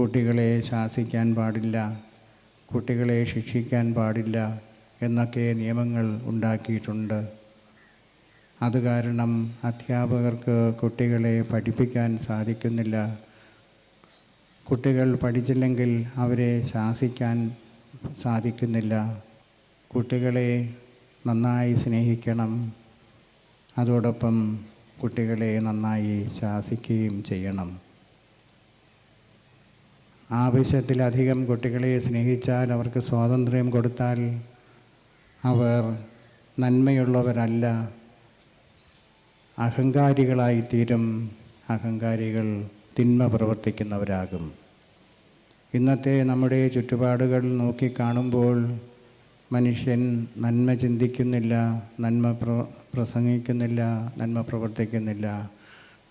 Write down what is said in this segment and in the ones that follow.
കുട്ടികളെ ശാസിക്കാൻ പാടില്ല കുട്ടികളെ ശിക്ഷിക്കാൻ പാടില്ല എന്നൊക്കെ നിയമങ്ങൾ ഉണ്ടാക്കിയിട്ടുണ്ട്. അത് കാരണം അധ്യാപകർക്ക് കുട്ടികളെ പഠിപ്പിക്കാൻ സാധിക്കുന്നില്ല. കുട്ടികൾ പഠിച്ചില്ലെങ്കിൽ അവരെ ശാസിക്കാൻ സാധിക്കുന്നില്ല. കുട്ടികളെ നന്നായി സ്നേഹിക്കണം. അതോടൊപ്പം കുട്ടികളെ നന്നായി ശാസിക്കുകയും ചെയ്യണം. ആവശ്യത്തിലധികം കുട്ടികളെ സ്നേഹിച്ചാൽ അവർക്ക് സ്വാതന്ത്ര്യം കൊടുത്താൽ അവർ നന്മയുള്ളവരല്ല. അഹങ്കാരികളായിത്തീരും. അഹങ്കാരികൾ തിന്മ പ്രവർത്തിക്കുന്നവരാകും. ഇന്നത്തെ നമ്മുടെ ചുറ്റുപാടുകൾ നോക്കിക്കാണുമ്പോൾ മനുഷ്യൻ നന്മ ചിന്തിക്കുന്നില്ല നന്മ പ്ര പ്രസംഗിക്കുന്നില്ല നന്മ പ്രവർത്തിക്കുന്നില്ല.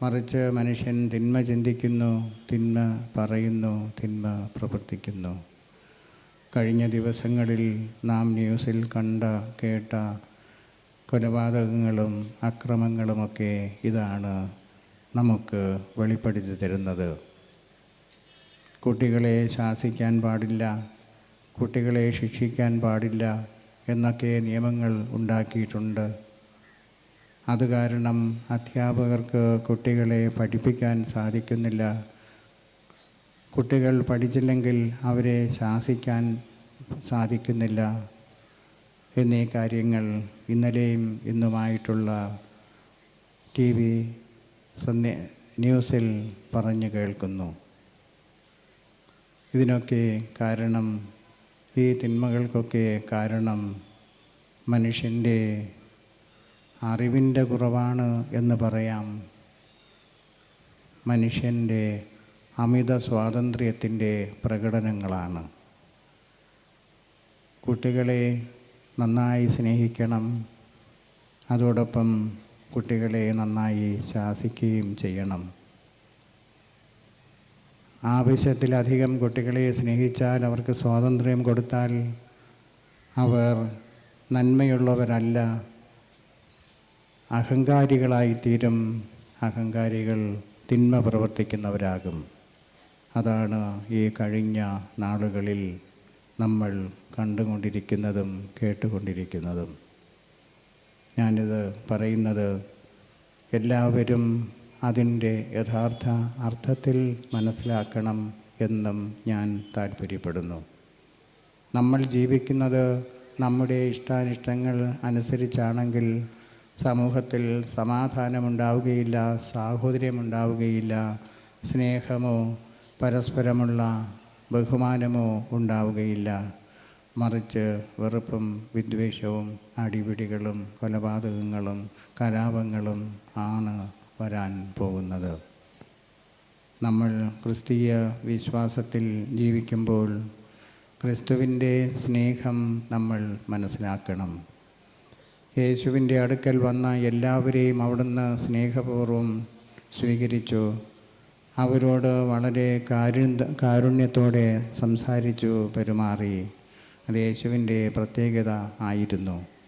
മറിച്ച് മനുഷ്യൻ തിന്മ ചിന്തിക്കുന്നു തിന്മ പറയുന്നു തിന്മ പ്രവർത്തിക്കുന്നു. കഴിഞ്ഞ ദിവസങ്ങളിൽ നാം ന്യൂസിൽ കണ്ട കേട്ട കൊലപാതകങ്ങളും അക്രമങ്ങളുമൊക്കെ ഇതാണ് നമുക്ക് വെളിപ്പെടുത്തി തരുന്നത്. കുട്ടികളെ ശാസിക്കാൻ പാടില്ല കുട്ടികളെ ശിക്ഷിക്കാൻ പാടില്ല എന്നൊക്കെ നിയമങ്ങൾ ഉണ്ടാക്കിയിട്ടുണ്ട്. അത് കാരണം അധ്യാപകർക്ക് കുട്ടികളെ പഠിപ്പിക്കാൻ സാധിക്കുന്നില്ല. കുട്ടികൾ പഠിച്ചില്ലെങ്കിൽ അവരെ ശാസിക്കാൻ സാധിക്കുന്നില്ല. എന്നീ കാര്യങ്ങൾ ഇന്നലെയും ഇന്നുമായിട്ടുള്ള ടി വി ന്യൂസിൽ പറഞ്ഞു കേൾക്കുന്നു. ഇതിനൊക്കെ കാരണം ഈ തിന്മകൾക്കൊക്കെ കാരണം മനുഷ്യന്റെ അറിവിന്റെ കുറവാണ് എന്ന് പറയാം. മനുഷ്യന്റെ അമിത സ്വാതന്ത്ര്യത്തിന്റെ പ്രകടനങ്ങളാണ്. കുട്ടികളെ നന്നായി സ്നേഹിക്കണം. അതോടൊപ്പം കുട്ടികളെ നന്നായി ശാസിക്കുകയും ചെയ്യണം. ആവശ്യത്തിലധികം കുട്ടികളെ സ്നേഹിച്ചാൽ അവർക്ക് സ്വാതന്ത്ര്യം കൊടുത്താൽ അവർ നന്മയുള്ളവരല്ല. അഹങ്കാരികളായിത്തീരും. അഹങ്കാരികൾ തിന്മ പ്രവർത്തിക്കുന്നവരാകും. അതാണ് ഈ കഴിഞ്ഞ നാളുകളിൽ നമ്മൾ കണ്ടുകൊണ്ടിരിക്കുന്നതും കേട്ടുകൊണ്ടിരിക്കുന്നതും. ഞാനിത് പറയുന്നത് എല്ലാവരും അതിന്റെ യഥാർത്ഥ അർത്ഥത്തിൽ മനസ്സിലാക്കണം എന്നും ഞാൻ താല്പര്യപ്പെടുന്നു നമ്മൾ ജീവിക്കുന്നത് നമ്മുടെ ഇഷ്ടാനിഷ്ടങ്ങൾ അനുസരിച്ചാണെങ്കിൽ സമൂഹത്തിൽ സമാധാനമുണ്ടാവുകയില്ല സാഹോദര്യമുണ്ടാവുകയില്ല സ്നേഹമോ പരസ്പരമുള്ള ബഹുമാനമോ ഉണ്ടാവുകയില്ല. മറിച്ച് വെറുപ്പും വിദ്വേഷവും അടിപിടികളും കൊലപാതകങ്ങളും കലാപങ്ങളും ആണ് വരാൻ പോകുന്നത്. നമ്മൾ ക്രിസ്തീയ വിശ്വാസത്തിൽ ജീവിക്കുമ്പോൾ ക്രിസ്തുവിന്റെ സ്നേഹം നമ്മൾ മനസ്സിലാക്കണം. യേശുവിന്റെ അടുക്കൽ വന്ന എല്ലാവരെയും അവിടുന്ന് സ്നേഹപൂർവം സ്വീകരിച്ചു. അവരോട് വളരെ കാരുണ്യ കാരുണ്യത്തോടെ സംസാരിച്ചു പെരുമാറി. അത് യേശുവിന്റെ പ്രത്യേകത ആയിരുന്നു.